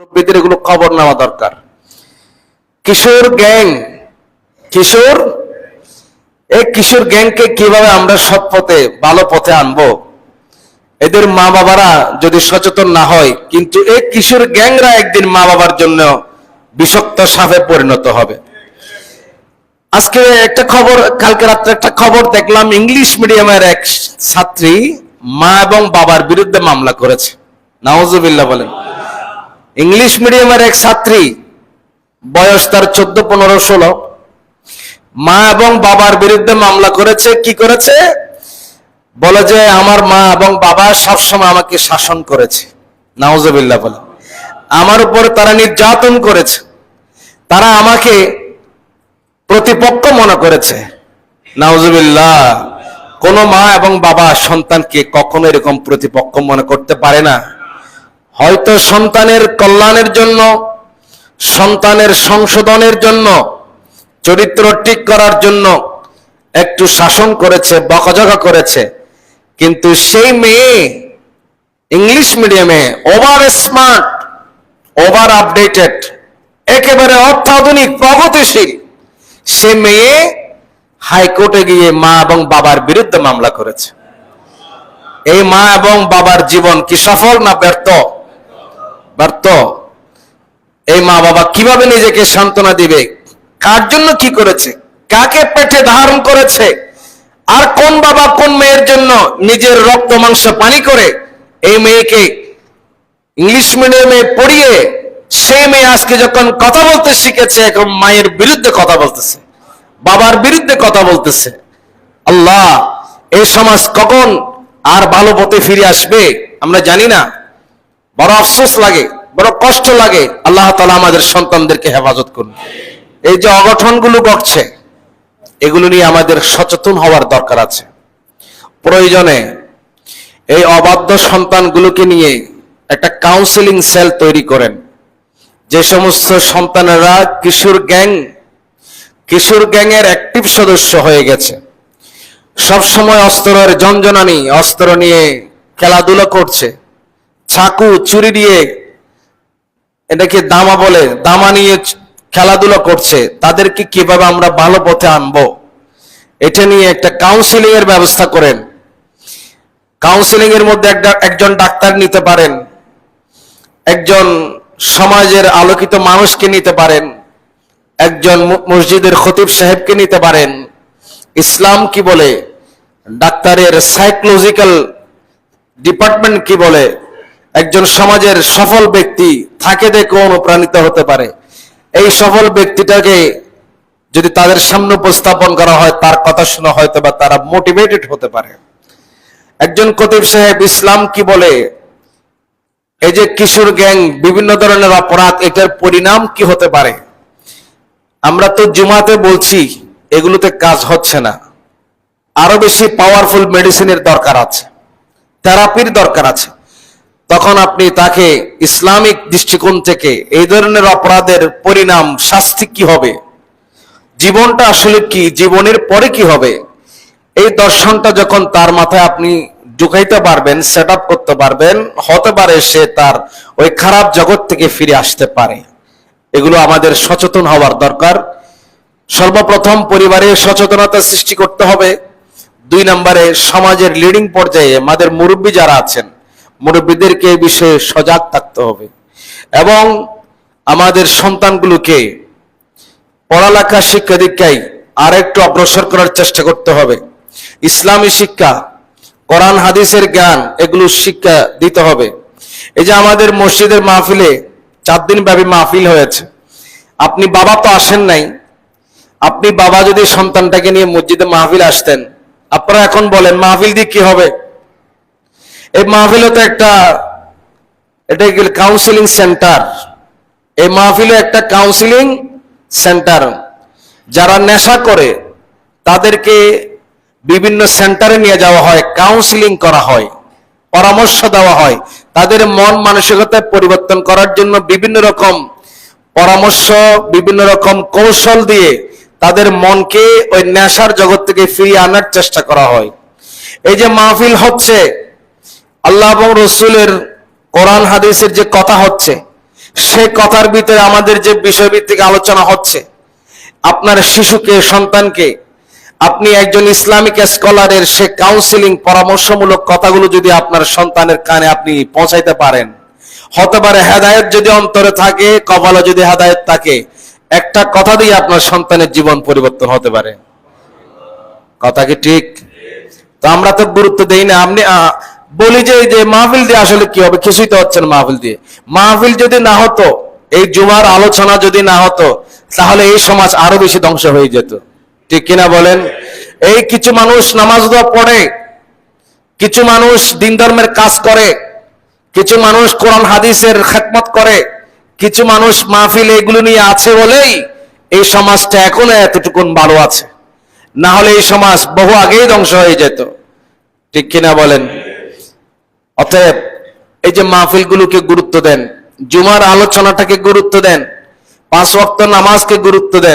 মুরব্বীদের এগুলো খবর নেওয়া দরকার। কিশোর গ্যাং, কিশোর, এই কিশোর গ্যাংকে কীভাবে আমরা সৎ পথে, ভালো পথে আনব? এদের মা বাবারা যদি সচেতন না হয়, কিন্তু এই কিশোর গ্যাংরা একদিন মা বাবার জন্য বিষাক্ত সাপে পরিণত হবে। আজকে একটা খবর, কালকে রাত্রে একটা খবর দেখলাম, ইংলিশ মিডিয়ামের এক ছাত্রী মা এবং বাবার বিরুদ্ধে মামলা করেছে। নাওজুবিল্লাহ বলেন। ইংলিশ মিডিয়ামের এক ছাত্রী, বয়স তার চোদ্দ, পনেরো, ষোলো, মা এবং বাবার বিরুদ্ধে মামলা করেছে। কি করেছে? বলে যে, আমার মা এবং বাবা সবসময় আমাকে শাসন করেছে। নাওজবিল্লাহ বলে। আমার উপর তারা নির্যাতন করেছে। তারা আমাকে প্রতিপক্ষ মনে করেছে। নাওজবিল্লাহ কোন মা এবং বাবা সন্তানকে কখনো এরকম প্রতিপক্ষ মনে করতে পারে না। হয়তো সন্তানের কল্যাণের জন্য, সন্তানের সংশোধনের জন্য, চরিত্র ঠিক করার জন্য একটু শাসন করেছে, বকাঝকা করেছে। কিন্তু সেই মেয়ে ইংলিশ মিডিয়ামে ওভার স্মার্ট, ওভার আপডেটেড, একেবারে অত্যাধুনিক, প্রগতিশীল। সে মেয়ে হাইকোর্টে গিয়ে মা এবং বাবার বিরুদ্ধে মামলা করেছে। এই মা এবং বাবার জীবন কি সফল না ব্যর্থ? ব্যর্থ এই মা বাবা কীভাবে নিজেকে সান্ত্বনা দিবে? কার জন্য কি করেছে? কাকে পেটে ধারণ করেছে? আর কোন বাবা কোন মেয়ের জন্য নিজের রক্ত, মাংস, পানি করে এই মেয়েকে ইংলিশ মিডিয়ামে পড়িয়ে সেই মেয়ে আজকে যখন কথা বলতে শিখেছে, এখন মায়ের বিরুদ্ধে কথা বলতেছে, বাবার বিরুদ্ধে কথা বলতেছে। আল্লাহ, এই সমাজ কখন আর ভালো পথে ফিরে আসবে আমরা জানি না। বড় আফসোস লাগে, বড় কষ্ট লাগে। আল্লাহ তালা আমাদের সন্তানদেরকে হেফাজত করুন। এই যে অগঠনগুলো ঘটছে, এগুলো নিয়ে আমাদের সচেতন হওয়ার দরকার আছে। প্রয়োজনে এই অবাধ্য সন্তানগুলোকে নিয়ে একটা কাউন্সিলিং সেল তৈরি করেন। যে সমস্ত সন্তানেরা কিশোর গ্যাং, কিশোর গ্যাংয়ের অ্যাক্টিভ সদস্য হয়ে গেছে। সব সময় অস্ত্রের জঞ্জনানি অস্ত্র নিয়ে খেলাধুলা করছে। চাকু, চুরি দিয়ে এটাকে দামা বলে, দামা নিয়ে খেলাধুলা করছে, তাদেরকে কীভাবে আমরা ভালো পথে আনব? এটা নিয়ে একটা কাউন্সিলিং এর ব্যবস্থা করেন। কাউন্সিলিং এর মধ্যে একজন ডাক্তার নিতে পারেন। একজন সমাজের আলোকিত মানুষকে নিতে পারেন। একজন মসজিদের খতিব সাহেবকে নিতে পারেন। ইসলাম কি বলে? ডাক্তারের সাইকোলজিক্যাল ডিপার্টমেন্ট কি বলে? একজন সমাজের সফল ব্যক্তি থাকে দেখে অনুপ্রাণিত হতে পারে। এই সফল ব্যক্তিটাকে যদি তাদের সামনে উপস্থাপন করা হয়, তার কথা শুনে হয়তো বা তারা মোটিভেটেড হতে পারে। একজন কতিব সাহেব ইসলাম কি বলে? এই যে কিশোর গ্যাং, বিভিন্ন ধরনের অপরাধ, এটার পরিণাম কি হতে পারে? আমরা তো জুমাতে বলছি, এগুলোতে কাজ হচ্ছে না। আরও বেশি পাওয়ারফুল মেডিসিনের দরকার আছে থেরাপির দরকার আছে। তখন আপনি তাকে ইসলামিক দৃষ্টিকোণ থেকে এই ধরনের অপরাধের পরিণাম শাস্তি কি হবে? জীবনটা আসলে কি? জীবনের পরে কি হবে? এই দর্শনটা যখন তার মাথায় আপনি ঢুকাইতে পারবেন সেট করতে পারবেন, হতে পারে সে তার ওই খারাপ জগৎ থেকে ফিরে আসতে পারে। এগুলো আমাদের সচেতন হওয়ার দরকার। সর্বপ্রথম পরিবারে সচেতনতা সৃষ্টি করতে হবে। দুই নম্বরে সমাজের লিডিং পর্যায়ে আমাদের মুরব্বী যারা আছেন মুরব্বীদেরকে এই বিষয়ে সজাগ থাকতে হবে। এবং আমাদের সন্তানগুলোকে পড়ালেখা শিক্ষা দীক্ষায় আর একটু অগ্রসর করার চেষ্টা করতে হবে। ইসলামী শিক্ষা, কোরআন, হাদিসের জ্ঞান, এগুলো শিক্ষা দিতে হবে। এই যে আমাদের মসজিদের মাহফিলে চার দিন ব্যাপী মাহফিল হয়েছে। আপনি বাবা তো আসেন নাই। আপনি বাবা যদি সন্তানটাকে নিয়ে মসজিদে মাহফিল আসতেন, আপনারা এখন বলেন, মাহফিল দিয়ে কি হবে? এই মাহফিলে তো একটা, এটা গেল কাউন্সিলিং সেন্টার এই মাহফিলে একটা কাউন্সিলিং সেন্টার যারা নেশা করে, তাদেরকে বিভিন্ন সেন্টারে নিয়ে যাওয়া হয় কাউন্সিলিং করা হয়, পরামর্শ দেওয়া হয়। তাদের মন মানসিকতা পরিবর্তন করার জন্য বিভিন্ন রকম পরামর্শ, বিভিন্ন রকম কৌশল দিয়ে তাদের মনকে ওই নেশার জগৎ থেকে ফিরিয়ে আনার চেষ্টা করা হয়। এই যে মাহফিল হচ্ছে আল্লাহ এবং রসুলের কোরআন হাদিসের যে কথা হচ্ছে, সে কথার ভিতরে আমাদের যে বিষয়ভিত্তিক আলোচনা হচ্ছে, আপনার শিশুকে, সন্তানকে, আপনি একজন ইসলামিক স্কলারের সে কাউন্সিলিং পরামর্শমূলক কথাগুলো যদি আপনার সন্তানের কানে আপনি পৌঁছাইতে পারেন, হতে পারে হেদায়েত যদি অন্তরে থাকে, কপালে যদি হেদায়েত থাকে, একটা কথা দিয়ে আপনার সন্তানের জীবন পরিবর্তন হতে পারে। কথা কি ঠিক? তো আমরা তো গুরুত্ব দেই না, আপনি বলি যে, এই যে মাহফিল দিয়ে আসলে কি হবে? কিছুই তো হচ্ছে না মাহফিল দিয়ে। মাহফিল যদি না হতো, এই জুমার আলোচনা যদি না হতো, তাহলে এই সমাজ আরও বেশি ধ্বংস হয়ে যেত। ঠিক কিনা বলেন? এই কিছু মানুষ নামাজ পড়ে, কিছু মানুষ দিন ধর্মের কাজ করে, কিছু মানুষ কোরআন হাদিসের খেদমত করে, কিছু মানুষ মাহফিল এগুলো নিয়ে আছে বলেই এই সমাজটা এখনও এতটুকুন ভালো আছে। না হলে এই সমাজ বহু আগেই ধ্বংস হয়ে যেত। ঠিক কিনা বলেন? অতএব এই যে মাহফিলগুলোকে গুরুত্ব দেন, জুমার আলোচনাটাকে গুরুত্ব দেন, পাঁচ ওয়াক্ত নামাজকে গুরুত্ব দেন।